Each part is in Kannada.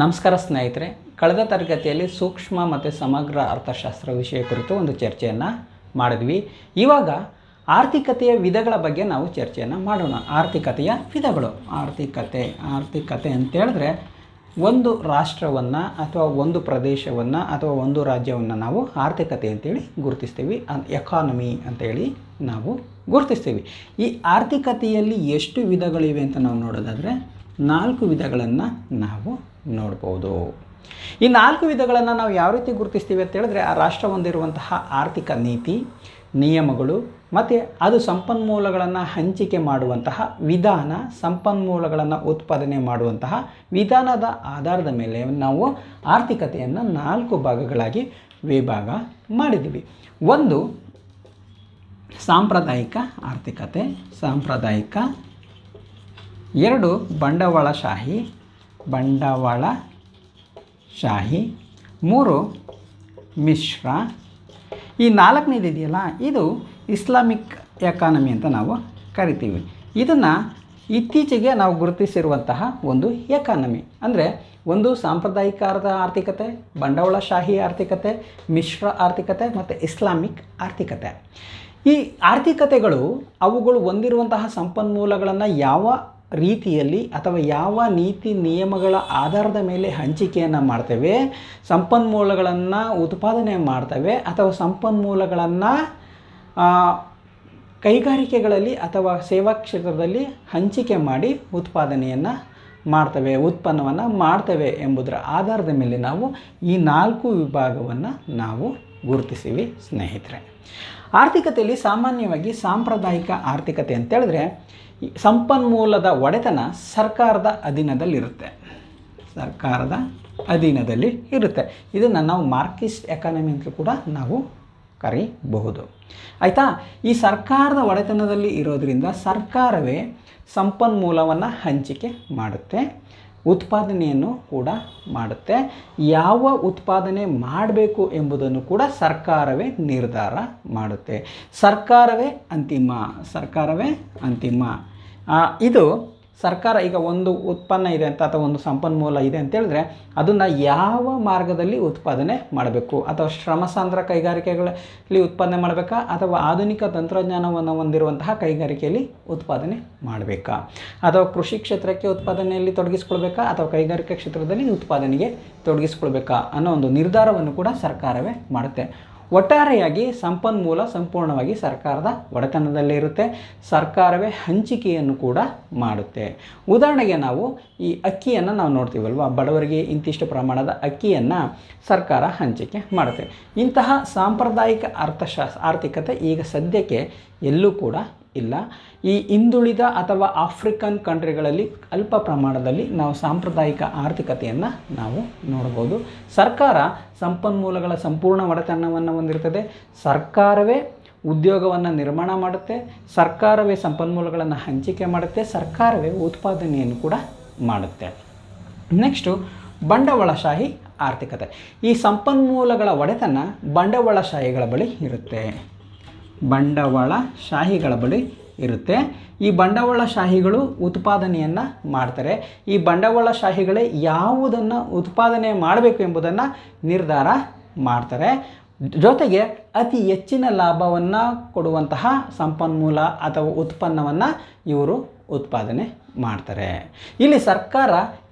ನಮಸ್ಕಾರ ಸ್ನೇಹಿತರೆ, ಕಳೆದ ತರಗತಿಯಲ್ಲಿ ಸೂಕ್ಷ್ಮ ಮತ್ತು ಸಮಗ್ರ ಅರ್ಥಶಾಸ್ತ್ರ ವಿಷಯ ಕುರಿತು ಒಂದು ಚರ್ಚೆಯನ್ನು ಮಾಡಿದ್ವಿ. ಇವಾಗ ಆರ್ಥಿಕತೆಯ ವಿಧಗಳ ಬಗ್ಗೆ ನಾವು ಚರ್ಚೆಯನ್ನು ಮಾಡೋಣ. ಆರ್ಥಿಕತೆಯ ವಿಧಗಳು. ಆರ್ಥಿಕತೆ ಆರ್ಥಿಕತೆ ಅಂತೇಳಿದ್ರೆ ಒಂದು ರಾಷ್ಟ್ರವನ್ನು ಅಥವಾ ಒಂದು ಪ್ರದೇಶವನ್ನು ಅಥವಾ ಒಂದು ರಾಜ್ಯವನ್ನು ನಾವು ಆರ್ಥಿಕತೆ ಅಂತೇಳಿ ಗುರುತಿಸ್ತೀವಿ. ಎಕಾನಮಿ ಅಂತೇಳಿ ನಾವು ಗುರುತಿಸ್ತೀವಿ. ಈ ಆರ್ಥಿಕತೆಯಲ್ಲಿ ಎಷ್ಟು ವಿಧಗಳಿವೆ ಅಂತ ನಾವು ನೋಡೋದಾದರೆ ನಾಲ್ಕು ವಿಧಗಳನ್ನು ನಾವು ನೋಡ್ಬೋದು. ಈ ನಾಲ್ಕು ವಿಧಗಳನ್ನು ನಾವು ಯಾವ ರೀತಿ ಗುರುತಿಸ್ತೀವಿ ಅಂತ ಹೇಳಿದ್ರೆ, ಆ ರಾಷ್ಟ್ರ ಹೊಂದಿರುವಂತಹ ಆರ್ಥಿಕ ನೀತಿ, ನಿಯಮಗಳು ಮತ್ತು ಅದು ಸಂಪನ್ಮೂಲಗಳನ್ನು ಹಂಚಿಕೆ ಮಾಡುವಂತಹ ವಿಧಾನ, ಸಂಪನ್ಮೂಲಗಳನ್ನು ಉತ್ಪಾದನೆ ಮಾಡುವಂತಹ ವಿಧಾನದ ಆಧಾರದ ಮೇಲೆ ನಾವು ಆರ್ಥಿಕತೆಯನ್ನು ನಾಲ್ಕು ಭಾಗಗಳಾಗಿ ವಿಭಾಗ ಮಾಡಿದ್ದೀವಿ. ಒಂದು, ಸಾಂಪ್ರದಾಯಿಕ ಆರ್ಥಿಕತೆ, ಸಾಂಪ್ರದಾಯಿಕ ಎರಡು ಬಂಡವಾಳಶಾಹಿ ಬಂಡವಾಳ ಶಾಹಿ, ಮೂರು ಮಿಶ್ರ. ಈ ನಾಲ್ಕನೇದು ಇದೆಯಲ್ಲ, ಇದು ಇಸ್ಲಾಮಿಕ್ ಎಕಾನಮಿ ಅಂತ ನಾವು ಕರಿತೀವಿ. ಇದನ್ನು ಇತ್ತೀಚೆಗೆ ನಾವು ಗುರುತಿಸಿರುವಂತಹ ಒಂದು ಎಕಾನಮಿ. ಅಂದರೆ ಒಂದು ಸಾಂಪ್ರದಾಯಿಕ ಅರ್ಧ ಆರ್ಥಿಕತೆ ಬಂಡವಾಳಶಾಹಿ ಆರ್ಥಿಕತೆ, ಮಿಶ್ರ ಆರ್ಥಿಕತೆ ಮತ್ತು ಇಸ್ಲಾಮಿಕ್ ಆರ್ಥಿಕತೆ. ಈ ಆರ್ಥಿಕತೆಗಳು ಅವುಗಳು ಹೊಂದಿರುವಂತಹ ಸಂಪನ್ಮೂಲಗಳನ್ನು ಯಾವ ರೀತಿಯಲ್ಲಿ ಅಥವಾ ಯಾವ ನೀತಿ ನಿಯಮಗಳ ಆಧಾರದ ಮೇಲೆ ಹಂಚಿಕೆಯನ್ನು ಮಾಡ್ತೇವೆ, ಸಂಪನ್ಮೂಲಗಳನ್ನು ಉತ್ಪಾದನೆ ಮಾಡ್ತವೆ ಅಥವಾ ಸಂಪನ್ಮೂಲಗಳನ್ನು ಕೈಗಾರಿಕೆಗಳಲ್ಲಿ ಅಥವಾ ಸೇವಾ ಕ್ಷೇತ್ರದಲ್ಲಿ ಹಂಚಿಕೆ ಮಾಡಿ ಉತ್ಪಾದನೆಯನ್ನು ಮಾಡ್ತವೆ, ಉತ್ಪನ್ನವನ್ನು ಮಾಡ್ತವೆ ಎಂಬುದರ ಆಧಾರದ ಮೇಲೆ ನಾವು ಈ ನಾಲ್ಕು ವಿಭಾಗವನ್ನು ನಾವು ಗುರುತಿಸಿವಿ ಸ್ನೇಹಿತರೆ. ಆರ್ಥಿಕತೆಯಲ್ಲಿ ಸಾಮಾನ್ಯವಾಗಿ ಸಾಂಪ್ರದಾಯಿಕ ಆರ್ಥಿಕತೆ ಅಂತೇಳಿದ್ರೆ ಸಂಪನ್ಮೂಲದ ಒಡೆತನ ಸರ್ಕಾರದ ಅಧೀನದಲ್ಲಿರುತ್ತೆ. ಸರ್ಕಾರದ ಅಧೀನದಲ್ಲಿ ಇರುತ್ತೆ. ಇದನ್ನು ನಾವು ಮಾರ್ಕಿಸ್ಟ್ ಎಕಾನಮಿ ಅಂತಲೂ ಕೂಡ ನಾವು ಕರೀಬಹುದು. ಆಯಿತಾ? ಈ ಸರ್ಕಾರದ ಒಡೆತನದಲ್ಲಿ ಇರೋದರಿಂದ ಸರ್ಕಾರವೇ ಸಂಪನ್ಮೂಲವನ್ನು ಹಂಚಿಕೆ ಮಾಡುತ್ತೆ. ಉತ್ಪಾದನೆಯನ್ನು ಕೂಡ ಮಾಡುತ್ತೆ. ಯಾವ ಉತ್ಪಾದನೆ ಮಾಡಬೇಕು ಎಂಬುದನ್ನು ಕೂಡ ಸರ್ಕಾರವೇ ನಿರ್ಧಾರ ಮಾಡುತ್ತೆ. ಸರ್ಕಾರವೇ ಅಂತಿಮ. ಸರ್ಕಾರವೇ ಅಂತಿಮ. ಇದು ಸರ್ಕಾರ ಈಗ ಒಂದು ಉತ್ಪನ್ನ ಇದೆ ಅಂತ ಅಥವಾ ಒಂದು ಸಂಪನ್ಮೂಲ ಇದೆ ಅಂತ ಹೇಳಿದ್ರೆ ಅದನ್ನು ಯಾವ ಮಾರ್ಗದಲ್ಲಿ ಉತ್ಪಾದನೆ ಮಾಡಬೇಕು? ಅಥವಾ ಶ್ರಮ ಸಾಂದ್ರ ಕೈಗಾರಿಕೆಗಳಲ್ಲಿ ಉತ್ಪಾದನೆ ಮಾಡಬೇಕಾ? ಅಥವಾ ಆಧುನಿಕ ತಂತ್ರಜ್ಞಾನವನ್ನು ಹೊಂದಿರುವಂತಹ ಕೈಗಾರಿಕೆಯಲ್ಲಿ ಉತ್ಪಾದನೆ ಮಾಡಬೇಕಾ? ಅಥವಾ ಕೃಷಿ ಕ್ಷೇತ್ರಕ್ಕೆ ಉತ್ಪಾದನೆಯಲ್ಲಿ ತೊಡಗಿಸ್ಕೊಳ್ಬೇಕಾ? ಅಥವಾ ಕೈಗಾರಿಕಾ ಕ್ಷೇತ್ರದಲ್ಲಿ ಉತ್ಪಾದನೆಗೆ ತೊಡಗಿಸ್ಕೊಳ್ಬೇಕಾ? ಅನ್ನೋ ಒಂದು ನಿರ್ಧಾರವನ್ನು ಕೂಡ ಸರ್ಕಾರವೇ ಮಾಡುತ್ತೆ. ಒಟ್ಟಾರೆಯಾಗಿ ಸಂಪನ್ಮೂಲ ಸಂಪೂರ್ಣವಾಗಿ ಸರ್ಕಾರದ ಒಡೆತನದಲ್ಲೇ ಇರುತ್ತೆ. ಸರ್ಕಾರವೇ ಹಂಚಿಕೆಯನ್ನು ಕೂಡ ಮಾಡುತ್ತೆ. ಉದಾಹರಣೆಗೆ ನಾವು ಈ ಅಕ್ಕಿಯನ್ನು ನಾವು ನೋಡ್ತೀವಲ್ವ? ಬಡವರಿಗೆ ಇಂತಿಷ್ಟು ಪ್ರಮಾಣದ ಅಕ್ಕಿಯನ್ನು ಸರ್ಕಾರ ಹಂಚಿಕೆ ಮಾಡುತ್ತೆ. ಇಂತಹ ಸಾಂಪ್ರದಾಯಿಕ ಅರ್ಥಶಾಸ್ತ್ರ ಆರ್ಥಿಕತೆ ಈಗ ಸದ್ಯಕ್ಕೆ ಎಲ್ಲೂ ಕೂಡ ಇಲ್ಲ. ಈ ಹಿಂದುಳಿದ ಅಥವಾ ಆಫ್ರಿಕನ್ ಕಂಟ್ರಿಗಳಲ್ಲಿ ಅಲ್ಪ ಪ್ರಮಾಣದಲ್ಲಿ ನಾವು ಸಾಂಪ್ರದಾಯಿಕ ಆರ್ಥಿಕತೆಯನ್ನು ನಾವು ನೋಡ್ಬೋದು. ಸರ್ಕಾರ ಸಂಪನ್ಮೂಲಗಳ ಸಂಪೂರ್ಣ ಒಡೆತನವನ್ನು ಹೊಂದಿರ್ತದೆ. ಸರ್ಕಾರವೇ ಉದ್ಯೋಗವನ್ನು ನಿರ್ಮಾಣ ಮಾಡುತ್ತೆ. ಸರ್ಕಾರವೇ ಸಂಪನ್ಮೂಲಗಳನ್ನು ಹಂಚಿಕೆ ಮಾಡುತ್ತೆ. ಸರ್ಕಾರವೇ ಉತ್ಪಾದನೆಯನ್ನು ಕೂಡ ಮಾಡುತ್ತೆ. ನೆಕ್ಸ್ಟು ಬಂಡವಾಳಶಾಹಿ ಆರ್ಥಿಕತೆ. ಈ ಸಂಪನ್ಮೂಲಗಳ ಒಡೆತನ ಬಂಡವಾಳಶಾಹಿಗಳ ಬಳಿ ಇರುತ್ತೆ. ಬಂಡವಾಳಶಾಹಿಗಳ ಬಳಿ ಇರುತ್ತೆ. ಈ ಬಂಡವಾಳಶಾಹಿಗಳು ಉತ್ಪಾದನೆಯನ್ನು ಮಾಡ್ತಾರೆ. ಈ ಬಂಡವಾಳಶಾಹಿಗಳೇ ಯಾವುದನ್ನು ಉತ್ಪಾದನೆ ಮಾಡಬೇಕು ಎಂಬುದನ್ನು ನಿರ್ಧಾರ ಮಾಡ್ತಾರೆ. ಜೊತೆಗೆ ಅತಿ ಹೆಚ್ಚಿನ ಲಾಭವನ್ನು ಕೊಡುವಂತಹ ಸಂಪನ್ಮೂಲ ಅಥವಾ ಉತ್ಪನ್ನವನ್ನು ಇವರು ಉತ್ಪಾದನೆ ಮಾಡ್ತಾರೆ. ಇಲ್ಲಿ ಸರ್ಕಾರ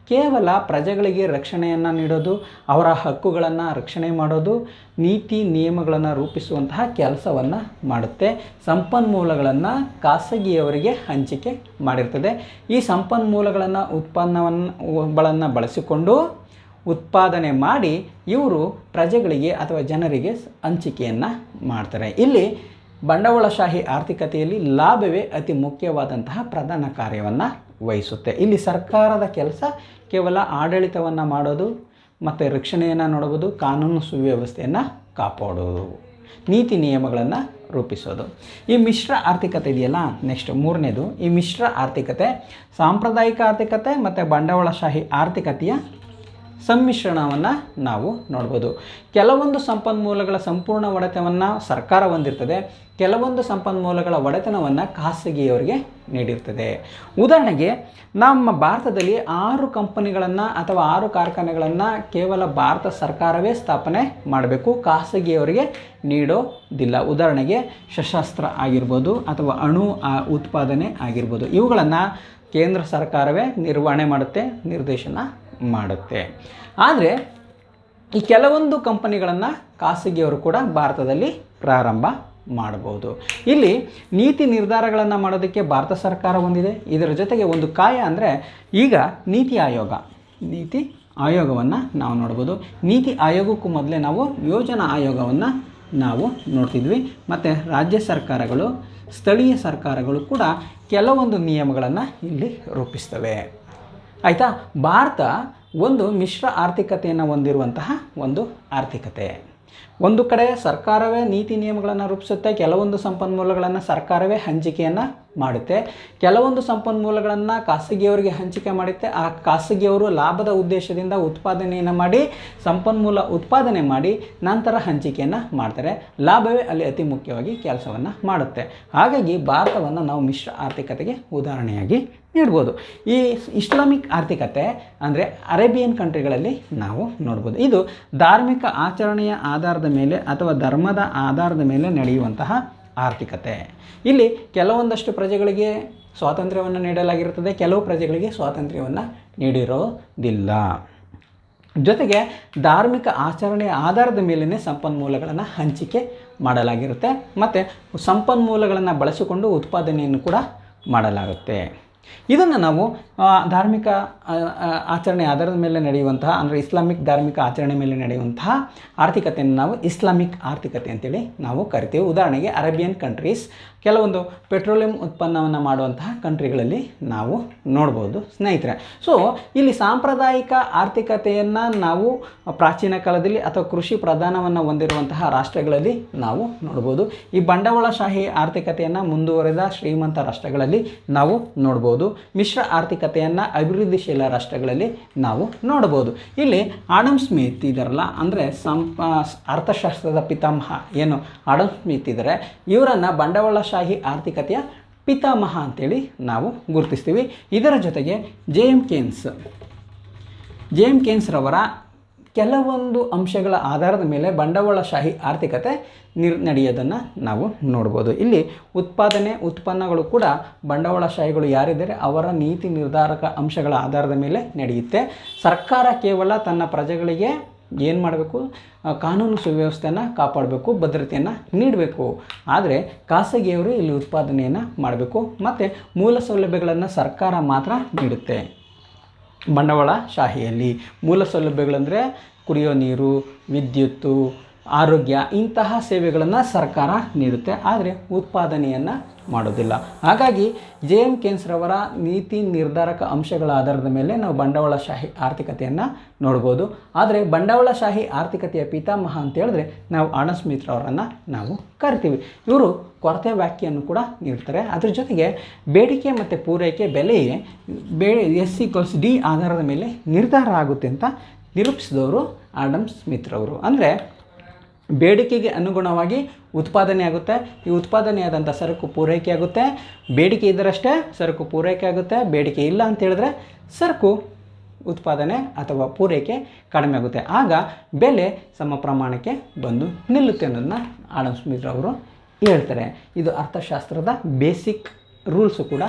ಕೇವಲ ಪ್ರಜೆಗಳಿಗೆ ರಕ್ಷಣೆಯನ್ನು ನೀಡೋದು, ಅವರ ಹಕ್ಕುಗಳನ್ನು ರಕ್ಷಣೆ ಮಾಡೋದು, ನೀತಿ ನಿಯಮಗಳನ್ನು ರೂಪಿಸುವಂತಹ ಕೆಲಸವನ್ನು ಮಾಡುತ್ತೆ. ಸಂಪನ್ಮೂಲಗಳನ್ನು ಖಾಸಗಿಯವರಿಗೆ ಹಂಚಿಕೆ ಮಾಡಿರ್ತದೆ. ಈ ಸಂಪನ್ಮೂಲಗಳನ್ನು ಉತ್ಪನ್ನವನ್ನು ಬಳಸಿಕೊಂಡು ಉತ್ಪಾದನೆ ಮಾಡಿ ಇವರು ಪ್ರಜೆಗಳಿಗೆ ಅಥವಾ ಜನರಿಗೆ ಹಂಚಿಕೆಯನ್ನು ಮಾಡ್ತಾರೆ. ಇಲ್ಲಿ ಬಂಡವಾಳಶಾಹಿ ಆರ್ಥಿಕತೆಯಲ್ಲಿ ಲಾಭವೇ ಅತಿ ಮುಖ್ಯವಾದಂತಹ ಪ್ರಧಾನ ಕಾರ್ಯವನ್ನು ವಹಿಸುತ್ತೆ. ಇಲ್ಲಿ ಸರ್ಕಾರದ ಕೆಲಸ ಕೇವಲ ಆಡಳಿತವನ್ನು ಮಾಡೋದು ಮತ್ತು ರಕ್ಷಣೆಯನ್ನು ನೋಡಬಹುದು ಕಾನೂನು ಸುವ್ಯವಸ್ಥೆಯನ್ನು ಕಾಪಾಡೋದು, ನೀತಿ ನಿಯಮಗಳನ್ನು ರೂಪಿಸೋದು. ಈ ಮಿಶ್ರ ಆರ್ಥಿಕತೆ ಇದೆಯಲ್ಲ ನೆಕ್ಸ್ಟ್ ಮೂರನೇದು. ಈ ಮಿಶ್ರ ಆರ್ಥಿಕತೆ, ಸಾಂಪ್ರದಾಯಿಕ ಆರ್ಥಿಕತೆ ಮತ್ತು ಬಂಡವಾಳಶಾಹಿ ಆರ್ಥಿಕತೆಯ ಸಮ್ಮಿಶ್ರಣವನ್ನು ನಾವು ನೋಡ್ಬೋದು. ಕೆಲವೊಂದು ಸಂಪನ್ಮೂಲಗಳ ಸಂಪೂರ್ಣ ಒಡೆತನವನ್ನು ಸರ್ಕಾರ ಹೊಂದಿರ್ತದೆ. ಕೆಲವೊಂದು ಸಂಪನ್ಮೂಲಗಳ ಒಡೆತನವನ್ನು ಖಾಸಗಿಯವರಿಗೆ ನೀಡಿರ್ತದೆ. ಉದಾಹರಣೆಗೆ, ನಮ್ಮ ಭಾರತದಲ್ಲಿ ಆರು ಕಂಪನಿಗಳನ್ನು ಅಥವಾ ಆರು ಕಾರ್ಖಾನೆಗಳನ್ನು ಕೇವಲ ಭಾರತ ಸರ್ಕಾರವೇ ಸ್ಥಾಪನೆ ಮಾಡಬೇಕು, ಖಾಸಗಿಯವರಿಗೆ ನೀಡೋದಿಲ್ಲ. ಉದಾಹರಣೆಗೆ, ಸಶಸ್ತ್ರ ಆಗಿರ್ಬೋದು ಅಥವಾ ಅಣು ಉತ್ಪಾದನೆ ಆಗಿರ್ಬೋದು. ಇವುಗಳನ್ನು ಕೇಂದ್ರ ಸರ್ಕಾರವೇ ನಿರ್ವಹಣೆ ಮಾಡುತ್ತೆ, ನಿರ್ದೇಶನ ಮಾಡುತ್ತೆ. ಆದರೆ ಈ ಕೆಲವೊಂದು ಕಂಪನಿಗಳನ್ನು ಖಾಸಗಿಯವರು ಕೂಡ ಭಾರತದಲ್ಲಿ ಪ್ರಾರಂಭ ಮಾಡಬಹುದು. ಇಲ್ಲಿ ನೀತಿ ನಿರ್ಧಾರಗಳನ್ನು ಮಾಡೋದಕ್ಕೆ ಭಾರತ ಸರ್ಕಾರ ಹೊಂದಿದೆ. ಇದರ ಜೊತೆಗೆ ಒಂದು ಕಾಯ ಅಂದರೆ ಈಗ ನೀತಿ ಆಯೋಗ. ನೀತಿ ಆಯೋಗವನ್ನು ನಾವು ನೋಡ್ಬೋದು. ನೀತಿ ಆಯೋಗಕ್ಕೂ ಮೊದಲೇ ನಾವು ಯೋಜನಾ ಆಯೋಗವನ್ನು ನಾವು ನೋಡ್ತಿದ್ವಿ. ಮತ್ತು ರಾಜ್ಯ ಸರ್ಕಾರಗಳು, ಸ್ಥಳೀಯ ಸರ್ಕಾರಗಳು ಕೂಡ ಕೆಲವೊಂದು ನಿಯಮಗಳನ್ನು ಇಲ್ಲಿ ರೂಪಿಸ್ತವೆ. ಆಯಿತಾ? ಭಾರತ ಒಂದು ಮಿಶ್ರ ಆರ್ಥಿಕತೆಯನ್ನು ಹೊಂದಿರುವಂತಹ ಒಂದು ಆರ್ಥಿಕತೆ. ಒಂದು ಕಡೆ ಸರ್ಕಾರವೇ ನೀತಿ ನಿಯಮಗಳನ್ನು ರೂಪಿಸುತ್ತೆ, ಕೆಲವೊಂದು ಸಂಪನ್ಮೂಲಗಳನ್ನು ಸರ್ಕಾರವೇ ಹಂಚಿಕೆಯನ್ನು ಮಾಡುತ್ತೆ. ಕೆಲವೊಂದು ಸಂಪನ್ಮೂಲಗಳನ್ನು ಖಾಸಗಿಯವರಿಗೆ ಹಂಚಿಕೆ ಮಾಡುತ್ತೆ. ಆ ಖಾಸಗಿಯವರು ಲಾಭದ ಉದ್ದೇಶದಿಂದ ಉತ್ಪಾದನೆಯನ್ನು ಮಾಡಿ, ಸಂಪನ್ಮೂಲ ಉತ್ಪಾದನೆ ಮಾಡಿ ನಂತರ ಹಂಚಿಕೆಯನ್ನು ಮಾಡ್ತಾರೆ. ಲಾಭವೇ ಅಲ್ಲಿ ಅತಿ ಮುಖ್ಯವಾಗಿ ಕೆಲಸವನ್ನು ಮಾಡುತ್ತೆ. ಹಾಗಾಗಿ ಭಾರತವನ್ನು ನಾವು ಮಿಶ್ರ ಆರ್ಥಿಕತೆಗೆ ಉದಾಹರಣೆಯಾಗಿ ನೀಡ್ಬೋದು. ಈ ಇಸ್ಲಾಮಿಕ್ ಆರ್ಥಿಕತೆ ಅಂದರೆ ಅರೇಬಿಯನ್ ಕಂಟ್ರಿಗಳಲ್ಲಿ ನಾವು ನೋಡ್ಬೋದು. ಇದು ಧಾರ್ಮಿಕ ಆಚರಣೆಯ ಆಧಾರದ ಮೇಲೆ ಅಥವಾ ಧರ್ಮದ ಆಧಾರದ ಮೇಲೆ ನಡೆಯುವಂತಹ ಆರ್ಥಿಕತೆ. ಇಲ್ಲಿ ಕೆಲವೊಂದಷ್ಟು ಪ್ರಜೆಗಳಿಗೆ ಸ್ವಾತಂತ್ರ್ಯವನ್ನು ನೀಡಲಾಗಿರುತ್ತದೆ, ಕೆಲವು ಪ್ರಜೆಗಳಿಗೆ ಸ್ವಾತಂತ್ರ್ಯವನ್ನು ನೀಡಿರೋದಿಲ್ಲ. ಜೊತೆಗೆ ಧಾರ್ಮಿಕ ಆಚರಣೆಯ ಆಧಾರದ ಮೇಲೇ ಸಂಪನ್ಮೂಲಗಳನ್ನು ಹಂಚಿಕೆ ಮಾಡಲಾಗಿರುತ್ತೆ, ಮತ್ತು ಸಂಪನ್ಮೂಲಗಳನ್ನು ಬಳಸಿಕೊಂಡು ಉತ್ಪಾದನೆಯನ್ನು ಕೂಡ ಮಾಡಲಾಗುತ್ತೆ. ಇದನ್ನು ನಾವು ಧಾರ್ಮಿಕ ಆಚರಣೆ ಆಧಾರದ ಮೇಲೆ ನಡೆಯುವಂತಹ, ಅಂದರೆ ಇಸ್ಲಾಮಿಕ್ ಧಾರ್ಮಿಕ ಆಚರಣೆ ಮೇಲೆ ನಡೆಯುವಂತಹ ಆರ್ಥಿಕತೆಯನ್ನು ನಾವು ಇಸ್ಲಾಮಿಕ್ ಆರ್ಥಿಕತೆ ಅಂತೇಳಿ ನಾವು ಕರಿತೀವಿ. ಉದಾಹರಣೆಗೆ ಅರೇಬಿಯನ್ ಕಂಟ್ರೀಸ್ ಕೆಲವೊಂದು ಪೆಟ್ರೋಲಿಯಂ ಉತ್ಪನ್ನವನ್ನು ಮಾಡುವಂತಹ ಕಂಟ್ರಿಗಳಲ್ಲಿ ನಾವು ನೋಡ್ಬೋದು ಸ್ನೇಹಿತರೆ. ಸೊ ಇಲ್ಲಿ ಸಾಂಪ್ರದಾಯಿಕ ಆರ್ಥಿಕತೆಯನ್ನು ನಾವು ಪ್ರಾಚೀನ ಕಾಲದಲ್ಲಿ ಅಥವಾ ಕೃಷಿ ಪ್ರಧಾನವನ್ನು ಹೊಂದಿರುವಂತಹ ರಾಷ್ಟ್ರಗಳಲ್ಲಿ ನಾವು ನೋಡ್ಬೋದು. ಈ ಬಂಡವಾಳಶಾಹಿ ಆರ್ಥಿಕತೆಯನ್ನು ಮುಂದುವರೆದ ಶ್ರೀಮಂತ ರಾಷ್ಟ್ರಗಳಲ್ಲಿ ನಾವು ನೋಡ್ಬೋದು. ಮಿಶ್ರ ಆರ್ಥಿಕತೆಯನ್ನು ಅಭಿವೃದ್ಧಿಶೀಲ ರಾಷ್ಟ್ರಗಳಲ್ಲಿ ನಾವು ನೋಡ್ಬೋದು ಇಲ್ಲಿ ಆಡಮ್ ಸ್ಮಿತ್ ಇದಾರಲ್ಲ, ಅಂದರೆ ಸಂ ಅರ್ಥಶಾಸ್ತ್ರದ ಪಿತಾಮಹ. ಏನು? ಆಡಮ್ ಸ್ಮಿತ್ ಇದ್ದಾರೆ ಇವರನ್ನು ಬಂಡವಾಳಶಾಹಿ ಆರ್ಥಿಕತೆಯ ಪಿತಾಮಹ ಅಂತೇಳಿ ನಾವು ಗುರುತಿಸ್ತೀವಿ. ಇದರ ಜೊತೆಗೆ J M Keynes. J M ಕೇನ್ಸ್ರವರ ಕೆಲವೊಂದು ಅಂಶಗಳ ಆಧಾರದ ಮೇಲೆ ಬಂಡವಾಳಶಾಹಿ ಆರ್ಥಿಕತೆ ನಿರ್, ನಡೆಯೋದನ್ನು ನಾವು ನೋಡ್ಬೋದು. ಇಲ್ಲಿ ಉತ್ಪಾದನೆ, ಉತ್ಪನ್ನಗಳು ಕೂಡ ಬಂಡವಾಳಶಾಹಿಗಳು ಯಾರಿದ್ದಾರೆ ಅವರ ನೀತಿ ನಿರ್ಧಾರಕ ಅಂಶಗಳ ಆಧಾರದ ಮೇಲೆ ನಡೆಯುತ್ತೆ. ಸರ್ಕಾರ ಕೇವಲ ತನ್ನ ಪ್ರಜೆಗಳಿಗೆ ಏನು ಮಾಡಬೇಕು? ಕಾನೂನು ಸುವ್ಯವಸ್ಥೆಯನ್ನು ಕಾಪಾಡಬೇಕು, ಭದ್ರತೆಯನ್ನು ನೀಡಬೇಕು. ಆದರೆ ಖಾಸಗಿಯವರು ಇಲ್ಲಿ ಉತ್ಪಾದನೆಯನ್ನು ಮಾಡಬೇಕು. ಮತ್ತು ಮೂಲ ಸೌಲಭ್ಯಗಳನ್ನು ಸರ್ಕಾರ ಮಾತ್ರ ನೀಡುತ್ತೆ. ಬಂಡವಾಳಶಾಹಿಯಲ್ಲಿ ಮೂಲ ಸೌಲಭ್ಯಗಳಂದರೆ ಕುಡಿಯೋ ನೀರು ವಿದ್ಯುತ್ತು ಆರೋಗ್ಯ, ಇಂತಹ ಸೇವೆಗಳನ್ನು ಸರ್ಕಾರ ನೀಡುತ್ತೆ, ಆದರೆ ಉತ್ಪಾದನೆಯನ್ನು ಮಾಡೋದಿಲ್ಲ. ಹಾಗಾಗಿ ಜೆ ಎಂ ಕೇನ್ಸ್ರವರ ನೀತಿ ನಿರ್ಧಾರಕ ಅಂಶಗಳ ಆಧಾರದ ಮೇಲೆ ನಾವು ಬಂಡವಾಳಶಾಹಿ ಆರ್ಥಿಕತೆಯನ್ನು ನೋಡ್ಬೋದು. ಆದರೆ ಬಂಡವಾಳಶಾಹಿ ಆರ್ಥಿಕತೆಯ ಪಿತಾಮಹ ಅಂತ ಹೇಳಿದ್ರೆ ನಾವು ಆಡಮ್ ಸ್ಮಿತ್ರವರನ್ನು ನಾವು ಕರಿತೀವಿ. ಇವರು ಕೊರತೆ ವ್ಯಾಖ್ಯೆಯನ್ನು ಕೂಡ ನೀಡ್ತಾರೆ. ಅದ್ರ ಜೊತೆಗೆ ಬೇಡಿಕೆ ಮತ್ತು ಪೂರೈಕೆ ಬೆಲೆ ಬೇ ಎಸ್ ಈಕ್ವಲ್ಸ್ ಡಿ ಆಧಾರದ ಮೇಲೆ ನಿರ್ಧಾರ ಆಗುತ್ತೆ ಅಂತ ನಿರೂಪಿಸಿದವರು ಆಡಮ್ ಸ್ಮಿತ್ರವರು ಅಂದರೆ ಬೇಡಿಕೆಗೆ ಅನುಗುಣವಾಗಿ ಉತ್ಪಾದನೆ ಆಗುತ್ತೆ. ಈ ಉತ್ಪಾದನೆಯಾದಂಥ ಸರಕು ಪೂರೈಕೆ ಆಗುತ್ತೆ. ಬೇಡಿಕೆ ಇದ್ದರಷ್ಟೇ ಸರಕು ಪೂರೈಕೆ ಆಗುತ್ತೆ. ಬೇಡಿಕೆ ಇಲ್ಲ ಅಂತ ಹೇಳಿದ್ರೆ ಸರಕು ಉತ್ಪಾದನೆ ಅಥವಾ ಪೂರೈಕೆ ಕಡಿಮೆ ಆಗುತ್ತೆ. ಆಗ ಬೆಲೆ ಸಮ ಪ್ರಮಾಣಕ್ಕೆ ಬಂದು ನಿಲ್ಲುತ್ತೆ ಅನ್ನೋದನ್ನ ಆಡಮ್ ಸ್ಮಿತ್ ಅವರು ಹೇಳ್ತಾರೆ. ಇದು ಅರ್ಥಶಾಸ್ತ್ರದ ಬೇಸಿಕ್ ರೂಲ್ಸು ಕೂಡ.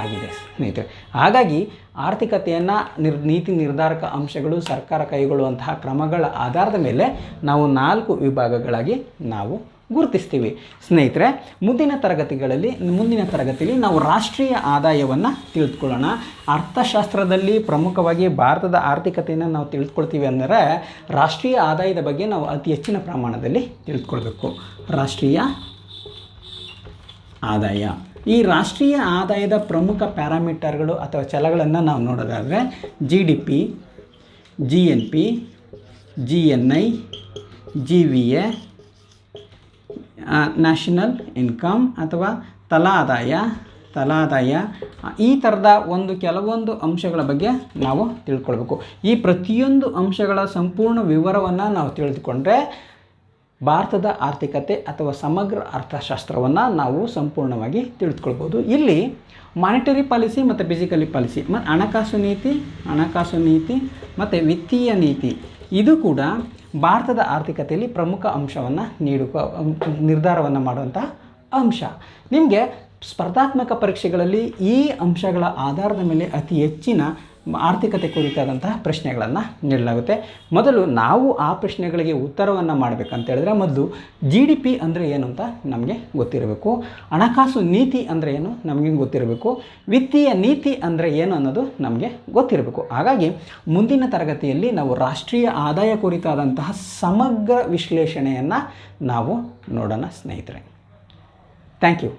ಆಗಿದೆ. ಸ್ನೇಹಿತರೆ, ಹಾಗಾಗಿ ಆರ್ಥಿಕತೆಯನ್ನು ನಿರ್, ನೀತಿ ನಿರ್ಧಾರಕ ಅಂಶಗಳು ಸರ್ಕಾರ ಕೈಗೊಳ್ಳುವಂತಹ ಕ್ರಮಗಳ ಆಧಾರದ ಮೇಲೆ ನಾವು ನಾಲ್ಕು ವಿಭಾಗಗಳಾಗಿ ನಾವು ಗುರುತಿಸ್ತೀವಿ. ಸ್ನೇಹಿತರೆ, ಮುಂದಿನ ತರಗತಿಗಳಲ್ಲಿ, ಮುಂದಿನ ತರಗತಿಯಲ್ಲಿ ನಾವು ರಾಷ್ಟ್ರೀಯ ಆದಾಯವನ್ನು ತಿಳಿದುಕೊಳ್ಳೋಣ. ಅರ್ಥಶಾಸ್ತ್ರದಲ್ಲಿ ಪ್ರಮುಖವಾಗಿ ಭಾರತದ ಆರ್ಥಿಕತೆಯನ್ನು ನಾವು ತಿಳಿದುಕೊಳ್ತೀವಿ ಅಂದರೆ ರಾಷ್ಟ್ರೀಯ ಆದಾಯದ ಬಗ್ಗೆ ನಾವು ಅತಿ ಹೆಚ್ಚಿನ ಪ್ರಮಾಣದಲ್ಲಿ ತಿಳಿದುಕೊಳ್ಬೇಕು. ರಾಷ್ಟ್ರೀಯ ಆದಾಯ. ಈ ರಾಷ್ಟ್ರೀಯ ಆದಾಯದ ಪ್ರಮುಖ ಪ್ಯಾರಾಮೀಟರ್ಗಳು ಅಥವಾ ಚಲಗಳನ್ನು ನಾವು ನೋಡೋದಾದರೆ G D P G N P G N I G V A national income ಅಥವಾ ತಲಾ ಆದಾಯ ತಲಾದಾಯ ಈ ಥರದ ಒಂದು ಕೆಲವೊಂದು ಅಂಶಗಳ ಬಗ್ಗೆ ನಾವು ತಿಳ್ಕೊಳ್ಬೇಕು. ಈ ಪ್ರತಿಯೊಂದು ಅಂಶಗಳ ಸಂಪೂರ್ಣ ವಿವರವನ್ನು ನಾವು ತಿಳಿದುಕೊಂಡ್ರೆ ಭಾರತದ ಆರ್ಥಿಕತೆ ಅಥವಾ ಸಮಗ್ರ ಅರ್ಥಶಾಸ್ತ್ರವನ್ನು ನಾವು ಸಂಪೂರ್ಣವಾಗಿ ತಿಳಿದುಕೊಳ್ಬೋದು ಇಲ್ಲಿ ಮಾನಿಟರಿ ಪಾಲಿಸಿ ಮತ್ತು ಫಿಸಿಕಲಿ ಪಾಲಿಸಿ ಮತ್ತು ಹಣಕಾಸು ನೀತಿ ಹಣಕಾಸು ನೀತಿ ಮತ್ತು ವಿತ್ತೀಯ ನೀತಿ, ಇದು ಕೂಡ ಭಾರತದ ಆರ್ಥಿಕತೆಯಲ್ಲಿ ಪ್ರಮುಖ ಅಂಶವನ್ನು ನೀಡುವ, ನಿರ್ಧಾರವನ್ನು ಮಾಡುವಂಥ ಅಂಶ. ನಿಮಗೆ ಸ್ಪರ್ಧಾತ್ಮಕ ಪರೀಕ್ಷೆಗಳಲ್ಲಿ ಈ ಅಂಶಗಳ ಆಧಾರದ ಮೇಲೆ ಅತಿ ಹೆಚ್ಚಿನ ಆರ್ಥಿಕತೆ ಕುರಿತಾದಂತಹ ಪ್ರಶ್ನೆಗಳನ್ನು ನೀಡಲಾಗುತ್ತೆ. ಮೊದಲು ನಾವು ಆ ಪ್ರಶ್ನೆಗಳಿಗೆ ಉತ್ತರವನ್ನು ಮಾಡಬೇಕಂತ ಹೇಳಿದ್ರೆ ಮೊದಲು ಜಿ ಡಿ ಪಿ ಅಂದರೆ ಏನು ಅಂತ ನಮಗೆ ಗೊತ್ತಿರಬೇಕು. ಹಣಕಾಸು ನೀತಿ ಅಂದರೆ ಏನು ನಮಗೆ ಗೊತ್ತಿರಬೇಕು. ವಿತ್ತೀಯ ನೀತಿ ಅಂದರೆ ಏನು ಅನ್ನೋದು ನಮಗೆ ಗೊತ್ತಿರಬೇಕು. ಹಾಗಾಗಿ ಮುಂದಿನ ತರಗತಿಯಲ್ಲಿ ನಾವು ರಾಷ್ಟ್ರೀಯ ಆದಾಯ ಕುರಿತಾದಂತಹ ಸಮಗ್ರ ವಿಶ್ಲೇಷಣೆಯನ್ನು ನಾವು ನೋಡೋಣ ಸ್ನೇಹಿತರೆ. Thank you